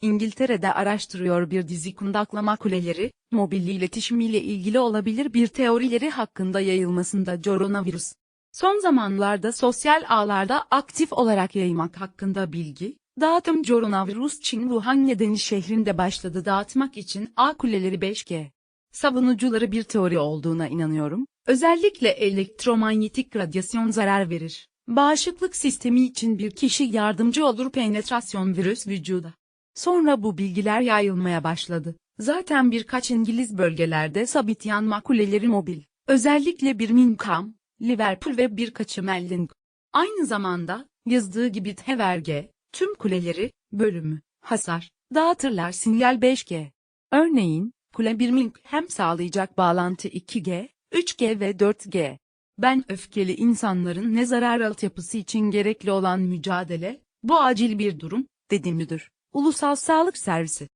İngiltere'de araştırıyor bir dizi kundaklama kuleleri, mobil iletişimiyle ilgili olabilir bir teorileri hakkında yayılmasında koronavirüs. Son zamanlarda sosyal ağlarda aktif olarak yaymak hakkında bilgi, dağıtım koronavirüs Çin Wuhan nedeni şehrinde başladı dağıtmak için ağ kuleleri 5G. Savunucuları bir teori olduğuna inanıyorum, özellikle elektromanyetik radyasyon zarar verir. Bağışıklık sistemi için bir kişi yardımcı olur penetrasyon virüs vücuda. Sonra bu bilgiler yayılmaya başladı. Zaten birkaç İngiliz bölgelerde sabit yanma kuleleri mobil. Özellikle Birmingham, Liverpool ve birkaçı Melling. Aynı zamanda, yazdığı gibi TVRG, tüm kuleleri, bölümü, hasar, dağıtırlar sinyal 5G. Örneğin, kule Birmingham sağlayacak bağlantı 2G, 3G ve 4G. Ben öfkeli insanların ne zarar altyapısı için gerekli olan mücadele, bu acil bir durum, dedi müdür. Ulusal Sağlık Servisi.